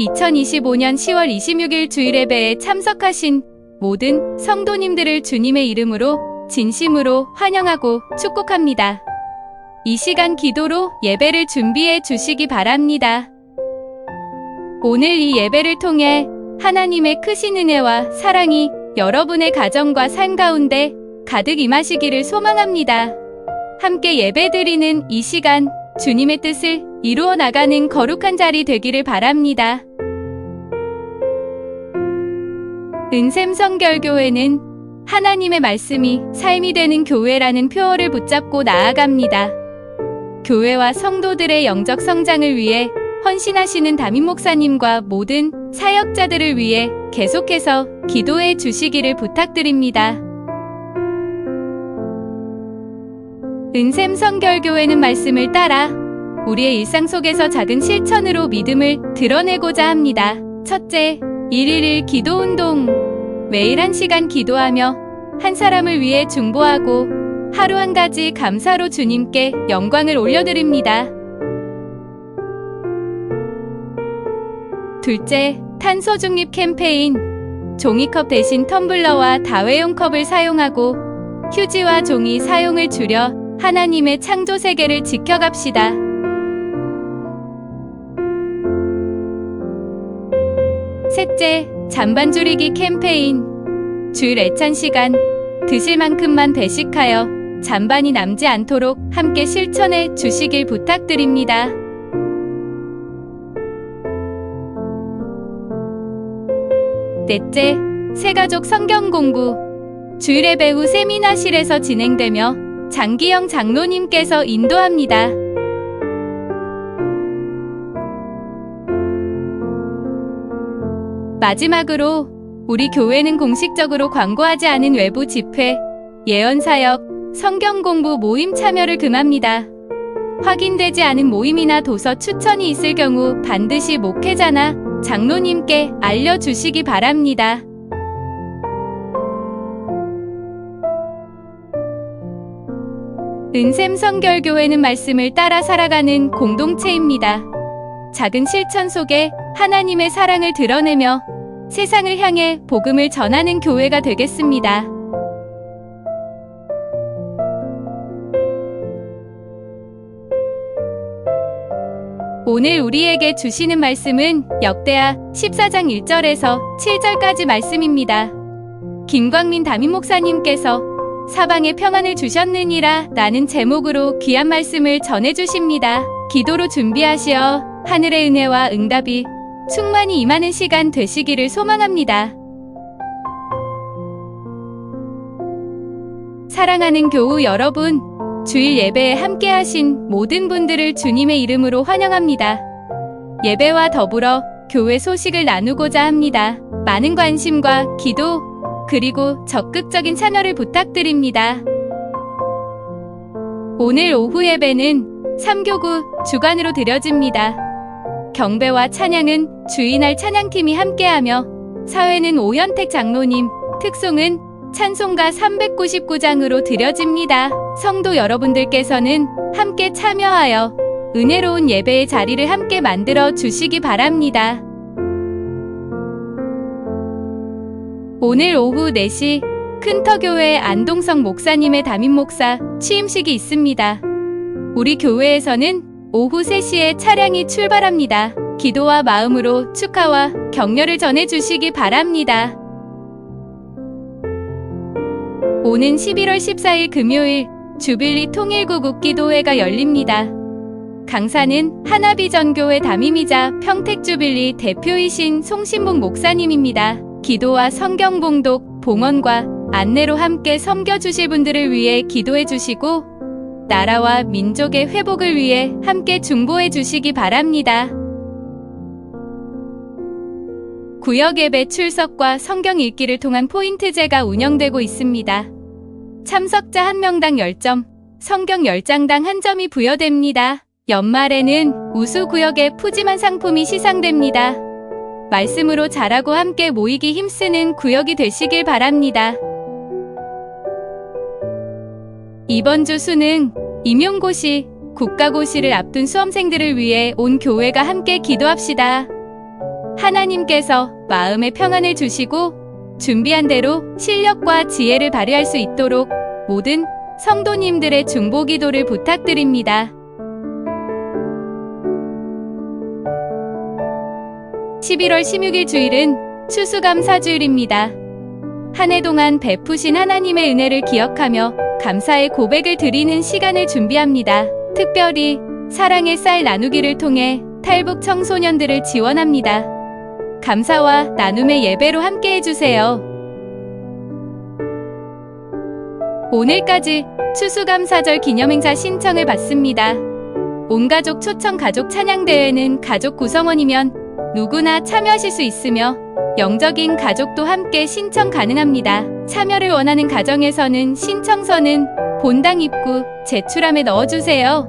2025년 10월 26일 주일예배에 참석하신 모든 성도님들을 주님의 이름으로 진심으로 환영하고 축복합니다. 이 시간 기도로 예배를 준비해 주시기 바랍니다. 오늘 이 예배를 통해 하나님의 크신 은혜와 사랑이 여러분의 가정과 삶 가운데 가득 임하시기를 소망합니다. 함께 예배드리는 이 시간 주님의 뜻을 이루어 나가는 거룩한 자리 되기를 바랍니다. 은샘 성결교회는 하나님의 말씀이 삶이 되는 교회라는 표어를 붙잡고 나아갑니다. 교회와 성도들의 영적 성장을 위해 헌신하시는 담임 목사님과 모든 사역자들을 위해 계속해서 기도해 주시기를 부탁드립니다. 은샘 성결교회는 말씀을 따라 우리의 일상 속에서 작은 실천으로 믿음을 드러내고자 합니다. 첫째, 111 기도 운동. 매일 한 시간 기도하며 한 사람을 위해 중보하고 하루 한 가지 감사로 주님께 영광을 올려드립니다. 둘째, 탄소 중립 캠페인. 종이컵 대신 텀블러와 다회용 컵을 사용하고 휴지와 종이 사용을 줄여 하나님의 창조 세계를 지켜갑시다. 셋째, 잔반 줄이기 캠페인. 주일 애찬 시간, 드실 만큼만 배식하여 잔반이 남지 않도록 함께 실천해 주시길 부탁드립니다. 넷째, 새가족 성경 공부. 주일의 배후 세미나실에서 진행되며 장기영 장로님께서 인도합니다. 마지막으로 우리 교회는 공식적으로 광고하지 않은 외부 집회, 예언 사역, 성경 공부 모임 참여를 금합니다. 확인되지 않은 모임이나 도서 추천이 있을 경우 반드시 목회자나 장로님께 알려주시기 바랍니다. 은샘 성결교회는 말씀을 따라 살아가는 공동체입니다. 작은 실천 속에 하나님의 사랑을 드러내며 세상을 향해 복음을 전하는 교회가 되겠습니다. 오늘 우리에게 주시는 말씀은 역대하 14장 1절에서 7절까지 말씀입니다. 김광민 담임 목사님께서 사방에 평안을 주셨느니라 라는 제목으로 귀한 말씀을 전해 주십니다. 기도로 준비하시어 하늘의 은혜와 응답이 충만히 임하는 시간 되시기를 소망합니다. 사랑하는 교우 여러분, 주일 예배에 함께 하신 모든 분들을 주님의 이름으로 환영합니다. 예배와 더불어 교회 소식을 나누고자 합니다. 많은 관심과 기도, 그리고 적극적인 참여를 부탁드립니다. 오늘 오후 예배는 3교구 주간으로 드려집니다. 경배와 찬양은 주인할 찬양팀이 함께하며 사회는 오현택 장로님, 특송은 찬송가 399장으로 드려집니다. 성도 여러분들께서는 함께 참여하여 은혜로운 예배의 자리를 함께 만들어 주시기 바랍니다. 오늘 오후 4시 큰터교회 안동성 목사님의 담임 목사 취임식이 있습니다. 우리 교회에서는 오후 3시에 차량이 출발합니다. 기도와 마음으로 축하와 격려를 전해 주시기 바랍니다. 오는 11월 14일 금요일 주빌리 통일구 국 기도회가 열립니다. 강사는 하나비전교회 담임이자 평택주빌리 대표이신 송신봉 목사님입니다. 기도와 성경 봉독, 봉헌과 안내로 함께 섬겨주실 분들을 위해 기도해 주시고 나라와 민족의 회복을 위해 함께 중보해 주시기 바랍니다. 구역 예배 출석과 성경 읽기를 통한 포인트제가 운영되고 있습니다. 참석자 1명당 10점, 성경 10장당 1점이 부여됩니다. 연말에는 우수 구역의 푸짐한 상품이 시상됩니다. 말씀으로 잘하고 함께 모이기 힘쓰는 구역이 되시길 바랍니다. 이번 주 수능 임용고시, 국가고시를 앞둔 수험생들을 위해 온 교회가 함께 기도합시다. 하나님께서 마음의 평안을 주시고 준비한 대로 실력과 지혜를 발휘할 수 있도록 모든 성도님들의 중보 기도를 부탁드립니다. 11월 16일 주일은 추수감사 주일입니다. 한 해 동안 베푸신 하나님의 은혜를 기억하며 감사의 고백을 드리는 시간을 준비합니다. 특별히 사랑의 쌀 나누기를 통해 탈북 청소년들을 지원합니다. 감사와 나눔의 예배로 함께 해주세요. 오늘까지 추수감사절 기념행사 신청을 받습니다. 온가족 초청 가족 찬양대회는 가족 구성원이면 누구나 참여하실 수 있으며 영적인 가족도 함께 신청 가능합니다. 참여를 원하는 가정에서는 신청서는 본당 입구 제출함에 넣어주세요.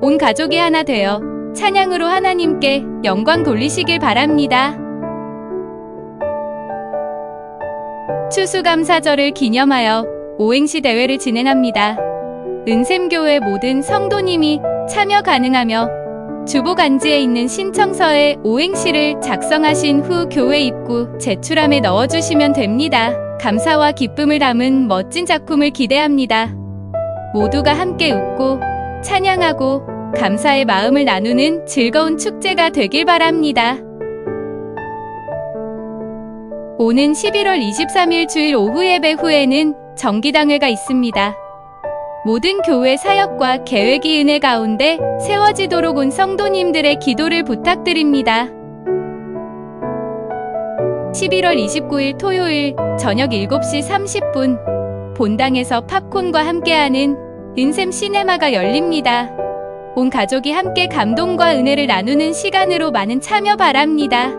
온 가족이 하나 되어 찬양으로 하나님께 영광 돌리시길 바랍니다. 추수감사절을 기념하여 오행시 대회를 진행합니다. 은샘교회 모든 성도님이 참여 가능하며 주보 간지에 있는 신청서에 오행시를 작성하신 후 교회 입구 제출함에 넣어주시면 됩니다. 감사와 기쁨을 담은 멋진 작품을 기대합니다. 모두가 함께 웃고 찬양하고 감사의 마음을 나누는 즐거운 축제가 되길 바랍니다. 오는 11월 23일 주일 오후 예배 후에는 정기당회가 있습니다. 모든 교회 사역과 계획이 은혜 가운데 세워지도록 온 성도님들의 기도를 부탁드립니다. 11월 29일 토요일 저녁 7시 30분 본당에서 팝콘과 함께하는 은샘 시네마가 열립니다. 온 가족이 함께 감동과 은혜를 나누는 시간으로 많은 참여 바랍니다.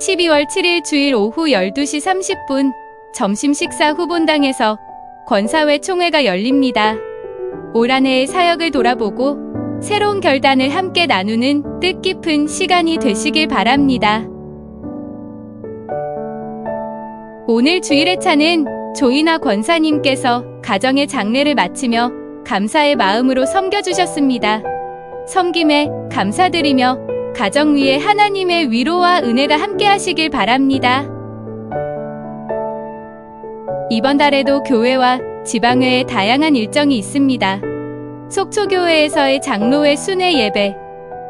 12월 7일 주일 오후 12시 30분 점심 식사 후 본당에서 권사회 총회가 열립니다. 올 한 해의 사역을 돌아보고 새로운 결단을 함께 나누는 뜻깊은 시간이 되시길 바랍니다. 오늘 주일의 차는 조이나 권사님께서 가정의 장례를 마치며 감사의 마음으로 섬겨주셨습니다. 섬김에 감사드리며 가정 위에 하나님의 위로와 은혜가 함께 하시길 바랍니다. 이번 달에도 교회와 지방회에 다양한 일정이 있습니다. 속초교회에서의 장로회 순회 예배,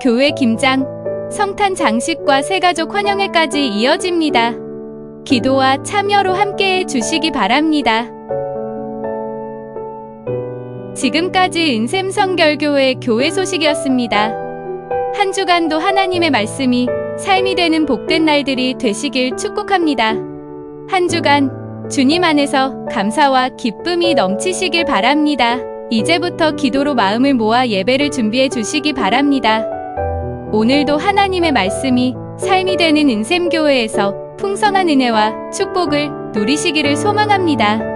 교회 김장, 성탄 장식과 새가족 환영회까지 이어집니다. 기도와 참여로 함께해 주시기 바랍니다. 지금까지 은샘성결교회 교회 소식이었습니다. 한 주간도 하나님의 말씀이 삶이 되는 복된 날들이 되시길 축복합니다. 한 주간 주님 안에서 감사와 기쁨이 넘치시길 바랍니다. 이제부터 기도로 마음을 모아 예배를 준비해 주시기 바랍니다. 오늘도 하나님의 말씀이 삶이 되는 은샘교회에서 풍성한 은혜와 축복을 누리시기를 소망합니다.